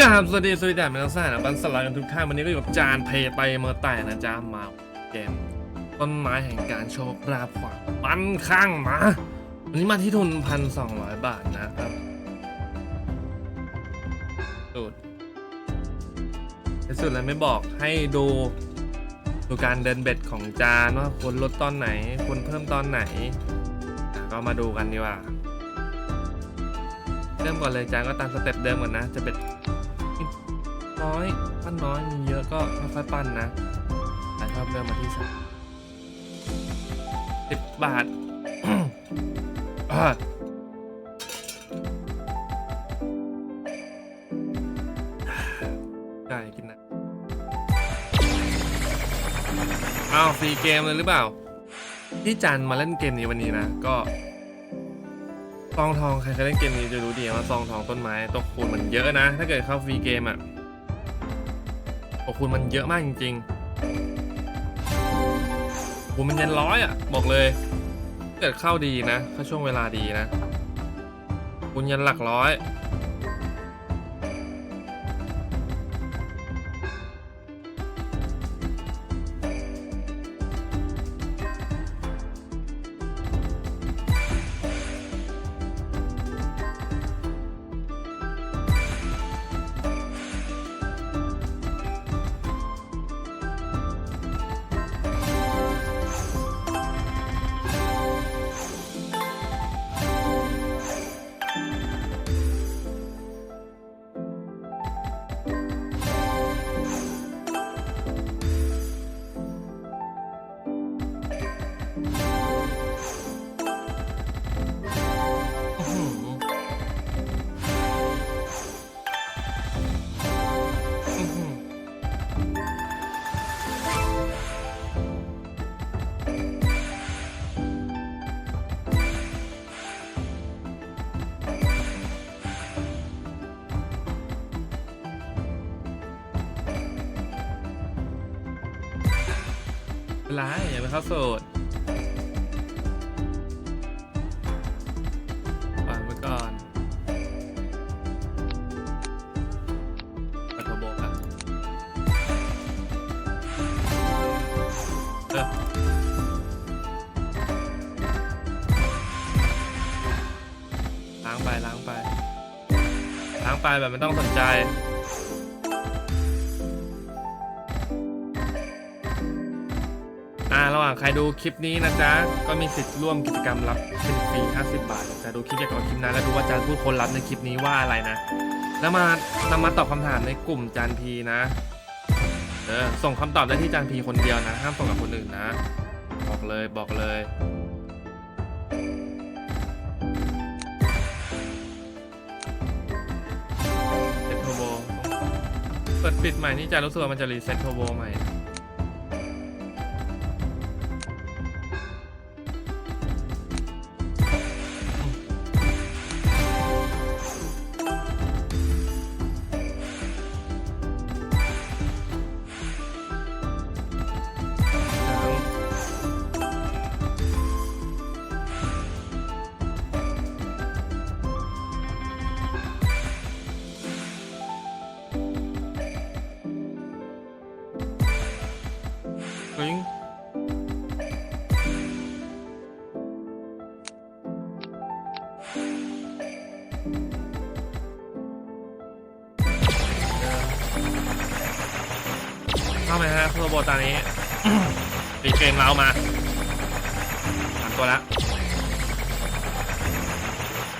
กราบสวัสดีสวัสดีแม่ทั้งสายนะบันสลัดกันทุกท่านวันนี้ก็อยู่กับจานเพย์ไปเมื่อแต่นะจ๊ะมาเกมต้นไม้แห่งการโชคลาภความมันข้างมาวันนี้มาที่ทุนพันสองร้อยบาทนะครับสุดที่สุดแล้วไม่บอกให้ดูดูการเดินเบ็ดของจานว่าควรลดตอนไหนควรเพิ่มตอนไหนอ่ก็มาดูกันดีกว่าเริ่มก่อนเลยจานก็ตามสเต็ปเดิมก่อนนะจะเป็น น้อยปั้นน้อยมีเยอะก็ค่อยๆปั้นนะแต่ชอบเริ่มมาที่สามสิบบาทได้กินนะอ้าวฟรีเกมเลยหรือเปล่าที่จันมาเล่นเกมนี้วันนี้นะก็ซองทองใครเคยเล่นเกมนี้จะรู้ดีว่าซองทองต้นไม้ตัวคูณมันเยอะนะ ถ้าเกิดเข้าฟรีเกมอะ ของคุณมันเยอะมากจริงๆคุณมันเย็นร้อยอะ บอกเลยถ้าเกิดเข้าดีนะ เข้าช่วงเวลาดีนะ คุณยันหลักร้อย เป็นไรอย่าไปเข้าโสดปล่อยไว้ก่อนไปโทรโบกอะเออล้างไปล้างไปล้างไปแบบไม่ต้องสนใจ ระหว่างใครดูคลิปนี้นะจ๊ะ ก็มีสิทธิ์ร่วมกิจกรรมรับเป็นฟรี50 บาทจะดูคลิปเกี่ยวกับคลิปนั้นแล้วดูว่าจานพูดคนรับในคลิปนี้ว่าอะไรนะ แล้วมานำมาตอบคำถามในกลุ่มจานพีนะ เออส่งคำตอบได้ที่จานพีคนเดียวนะ ห้ามส่งกับคนอื่นนะ บอกเลยบอกเลยเซ็ตโทโบเปิดปิดใหม่นี่จานรู้สึกว่ามันจะรีเซ็ตโทโบใหม่ ไหมฮะโรโบตานี้ปีเกมเรามาสามตัวละ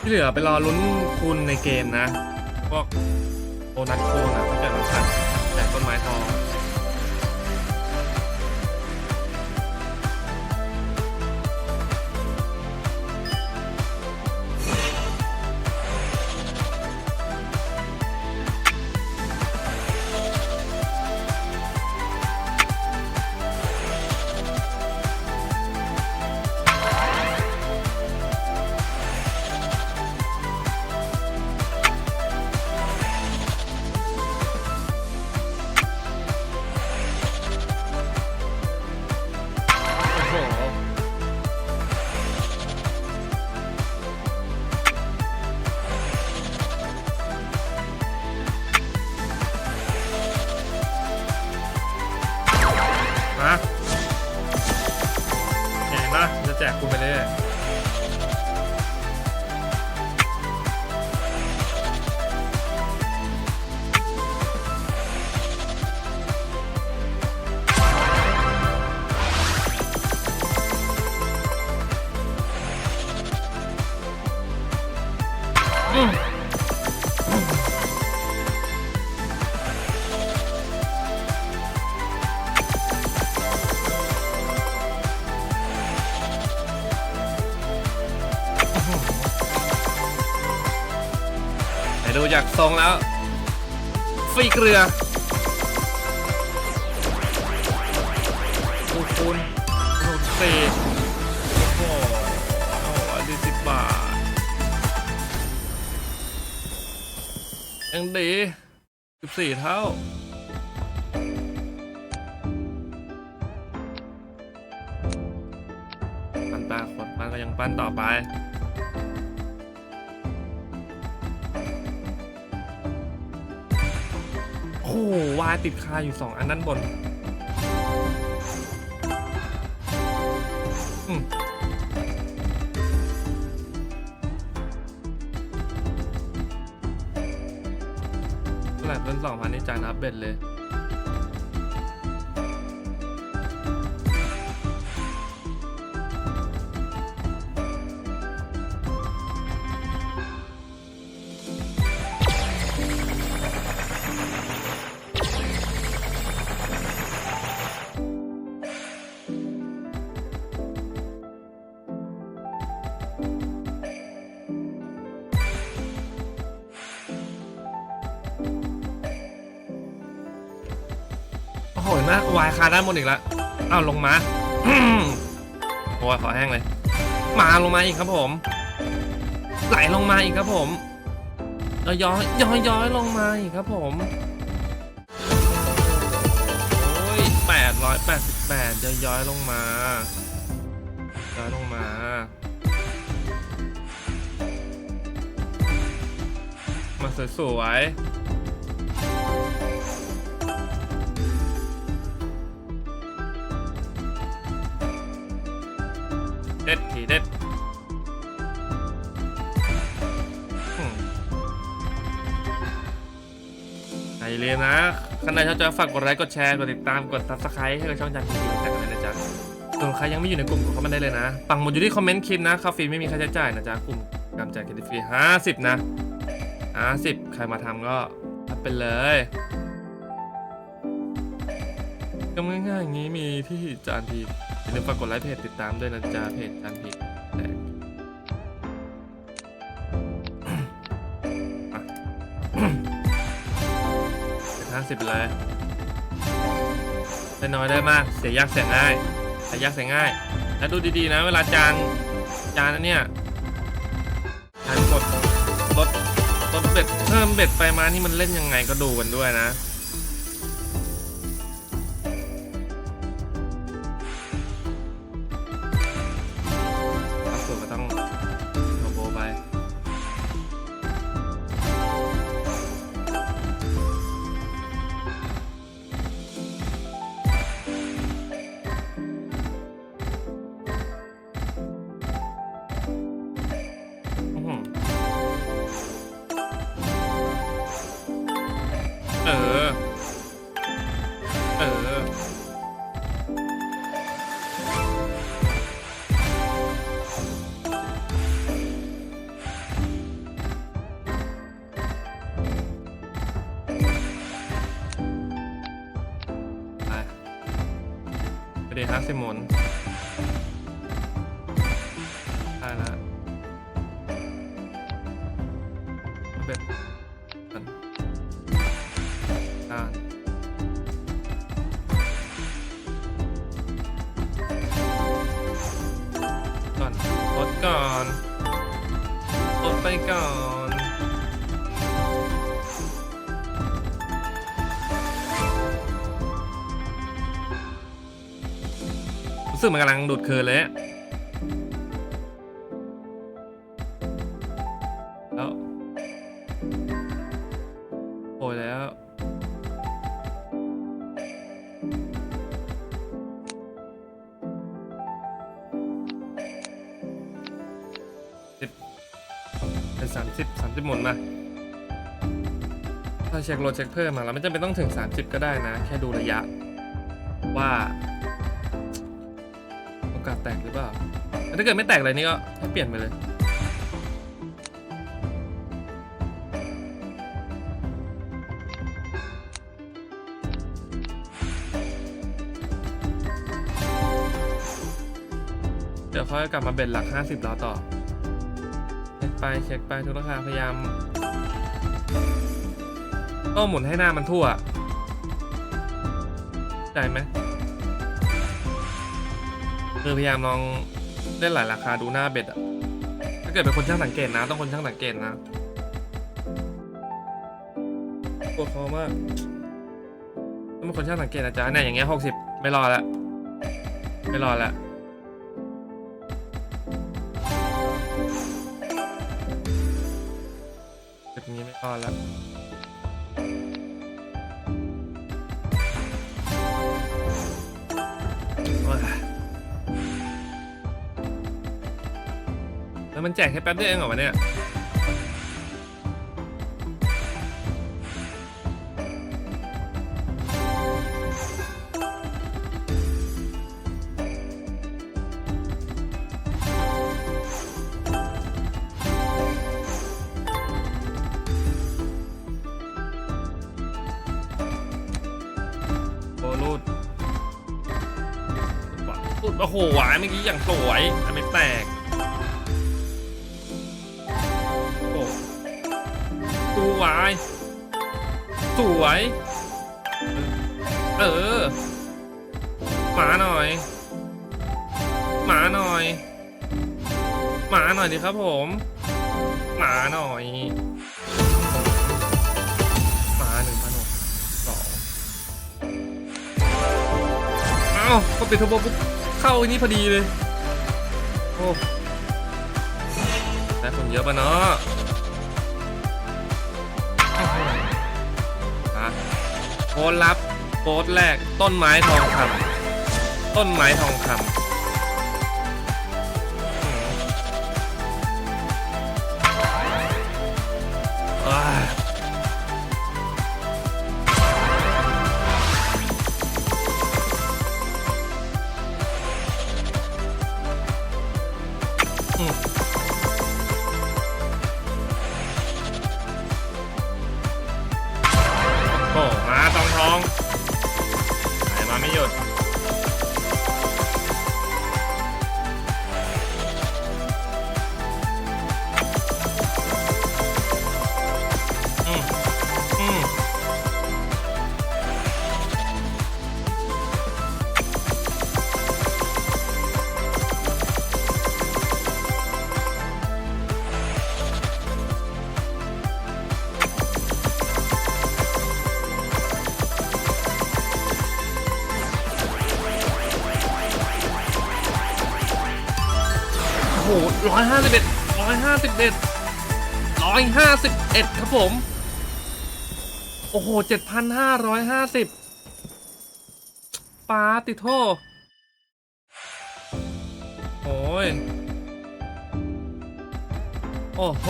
ที่เหลือไปรอลุ้นคุณในเกมนะ พวกโอนัสคูณนะถ้าเกิดมันขัดจากต้นไม้ทอง มาเห็นปะจะแจกคุณไปเลย จากทรงแล้วฟรีเกลือคูคูณคูณสี่โอ้โหอ้โหดีสิบบาท ยังดีสิบสี่เท่าปั้นตาขดปั้นก็ยังปั้นต่อไป หวายติดคาอยู่สองอันด้านบนแหร่เป็นสองพันนี่จานอัพเบ็ดเลย น่าวายคาด้านบนอีกแล้วอ้าวลงมาโอ้ยขอแห้งเลย มาลงมาอีกครับผม ไหลลงมาอีกครับผมย้อยย้อยย้อยย้อยลงมาอีกครับผมโอ้ยแปดร้อยแปดสิบแปดย้อยย้อยลงมาย้อยลงมามาสวยๆ ด็ดทีเด็ดอืมอย่าลืมนะใครชอบจฝากกดไลค์กดแชร์กดติดตามกด subscribe ให้กับช่องจันทีวีจากกันเลยนะจ๊ะส่วนใครยังไม่อยู่ในกลุ่มกดเข้ามาได้เลยนะ ปังหมดอยู่ที่คอมเมนต์คลิปนะคาฟรีไม่มีค่าใช้จ่ายนะจ๊ะกลุ่มกำจัดเครดิตฟรีห้าสิบนะห้าสิบใครมาทำก็รับไปเลยก็ง่ายๆอย่างนี้มีที่จานทีาลืมฝากกดไลค์เพจติดตามด้วยนะจ๊ะเพจจานทีแตกห้าสิบเลยได้น้อยได้มาก เสียยากเสียง่ายเสียยากเสียง่าย แล้วดูดีๆนะ เวลาจานจานอันเนี่ยจานกดลดลดเบ็ดเพิ่มเบ็ดไปมานี่มันเล่นยังไงก็ดูกันด้วยนะ ห้าสิบหมุนได้แล้วเบ็ดกันด้านก่อนลดก่อนลดไปก่อน รู้สึกมันกำลังดูดคืนเลยแล้วโอ้ยแล้ว สิบเป็นสามสิบสามสิบหมุนมาถ้าเช็คโลเช็คเพิ่มมาเราไม่จำเป็นต้องถึง 30 ก็ได้นะ แค่ดูระยะ ว่า กาสแตกหรือเปล่า ถ้าเกิดไม่แตกเลยนี่ก็ให้เปลี่ยนไปเลยเดี๋ยวค่อยกลับมาเบ็ดหลัก 50แล้วต่อ เช็คไปเช็คไปทุกราคาพยายามต้องหมุนให้หน้ามันทั่วใจไหม คือพยายามลองเล่นหลายราคาดูหน้าเบ็ดอะถ้าเกิดเป็นคนช่างสังเกตนะ ต้องคนช่างสังเกตนะปวดคอมากต้องเป็นคนช่างสังเกตนะจ๊ะเนี่ยอย่างเงี้ยหกสิบไม่รอแล้วไม่รอแล้วจุดนี้ไม่รอแล้ว แล้วมันแจกแค่แป๊บเดียวเองเหรอวะเนี่ยโอ้รูดรูดโอ้โหหวานเมื่อกี้อย่างสวยอันไม่แตก วาย สวย เออ หมาหน่อย หมาหน่อย หมาหน่อยดิครับผม หมาหน่อย หมาหนึ่งพันหกสองเอ้ากดปิดทอร์โบปุ๊บเข้าอันนี้พอดีเลย โอ้ได้คนเยอะปะเนาะะโค้ดลับโค้ดแรกต้นไม้ทองคำต้นไม้ทองคำอื 7,551 ครับผม โอ้โห 7,550ปาติโทโอ้ย โอ้โห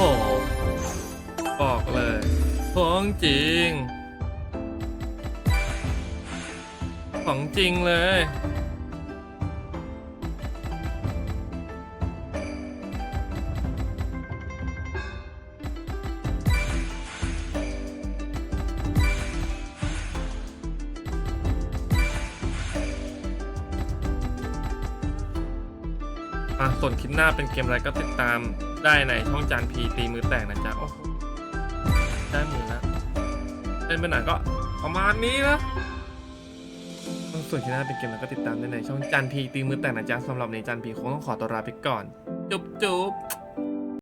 บอกเลยของจริง ของจริงเลย อะส่วนคลิปหน้าเป็นเกมอะไรก็ติดตามได้ในช่องจานพีตีมือแตกนะจ๊ะโอ้โหได้มือแล้วเล่นไปไหนก็ประมาณนี้นะส่วนคลิปหน้าเป็นเกมอะไรก็ติดตามได้ในช่องจานพีตีมือแตกนะจ๊ะสำหรับในจานพีคงต้องขอตัวลาไปก่อน จุ๊บจุ๊บ